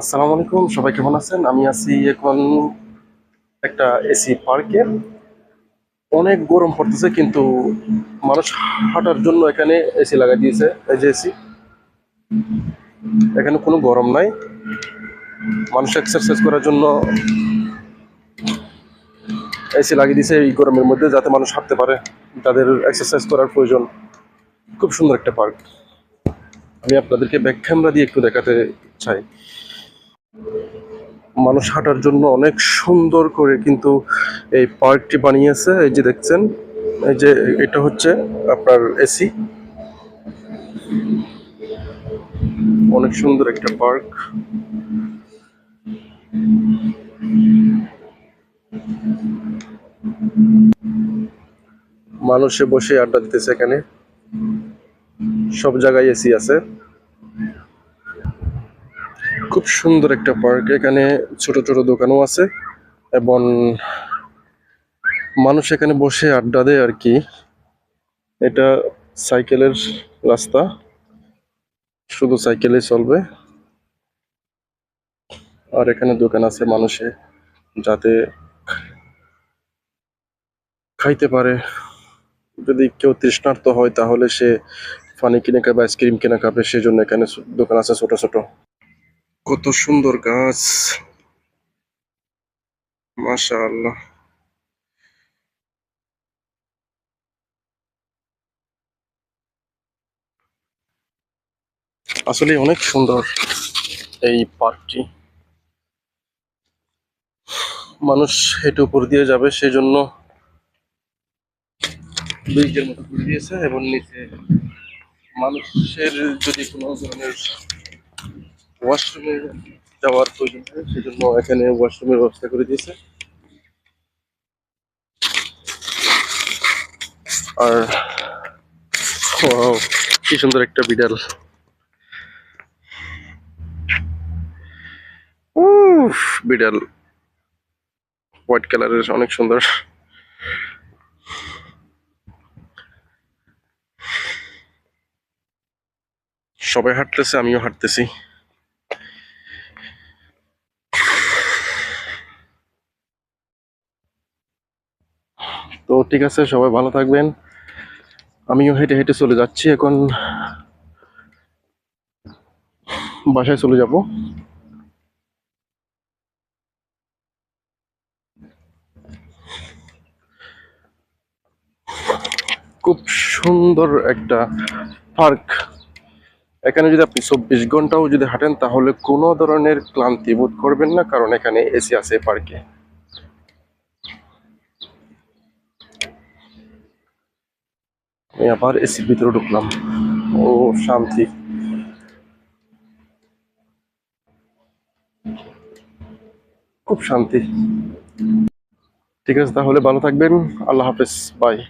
আসসালামু আলাইকুম, সবাই কেমন আছেন? আমি আছি এখন একটা এসি পার্কে অনেক গরম পড়তেছে, কিন্তু মানুষ হাঁটার জন্য এখানে এসি লাগাই দিয়েছে, এই যে এসি এখানে কোনো গরম নাই। মানুষ এক্সারসাইজ করার জন্য এসি লাগিয়ে দিয়েছে এই গরমের মধ্যে, যাতে মানুষ হাঁটতে পারে। তাদের এক্সারসাইজ করার প্রয়োজন। খুব সুন্দর একটা পার্ক আমি আপনাদেরকে ব্যাক ক্যামেরা দিয়ে একটু দেখাতে চাই। মানুষ হাঁটার জন্য অনেক সুন্দর করে কিন্তু এই পার্কটি বানিয়েছে, এই যে দেখছেন, এই যে এটা হচ্ছে আপনার এসি। অনেক সুন্দর একটা পার্ক। মানুষে বসে আড্ডা দিতেছে এখানে। সব জায়গায় এসি আছে। খুব সুন্দর একটা পার্ক এখানে ছোট ছোট দোকানও আছে এবং মানুষ এখানে বসে আড্ডা দেয় আর কি। এটা সাইকেলের রাস্তা, শুধু সাইকেলে চলবে। আর এখানে দোকান আছে মানুষে যাতে খাইতে পারে। যদি কেউ তৃষ্ণার্ত হয় তাহলে সে পানি কিনে খাবে আইসক্রিম কিনে খাবে সেই জন্য এখানে দোকান আছে ছোট ছোট। কত সুন্দর গাছ। মাশাআল্লাহ। আসলে অনেক সুন্দর এই পার্কটি। মানুষ হেঁটে উপর দিয়ে যাবে সেই জন্য ব্রিজের মতো করে দিয়েছে এবং নিচে মানুষের যদি কোনো ধরনের ওয়াশরুমে যাওয়ার প্রয়োজন হয় সেজন্য এখানে ওয়াশরুমের ব্যবস্থা করে দিয়েছে। আর কি সুন্দর একটা বিড়াল। উফ, বিড়াল। হোয়াইট কালারের, অনেক সুন্দর। সবাই হাঁটতেছে, আমিও হাঁটতেছি। তো ঠিক আছে, সবাই ভালো থাকবেন। আমিও হেঁটে হেঁটে চলে যাচ্ছি, এখন বাসায় চলে যাব। খুব সুন্দর একটা পার্ক। এখানে যদি আপনি চব্বিশ ঘন্টাও যদি হাঁটেন, তাহলে কোনো ধরনের ক্লান্তি বোধ করবেন না, কারণ এখানে এসি আছে পার্কে। আমি আবার এসির ভিতরে ঢুকলাম। ও, শান্তি। খুব শান্তি। ঠিক আছে, তাহলে ভালো থাকবেন। আল্লাহ হাফেজ, বাই।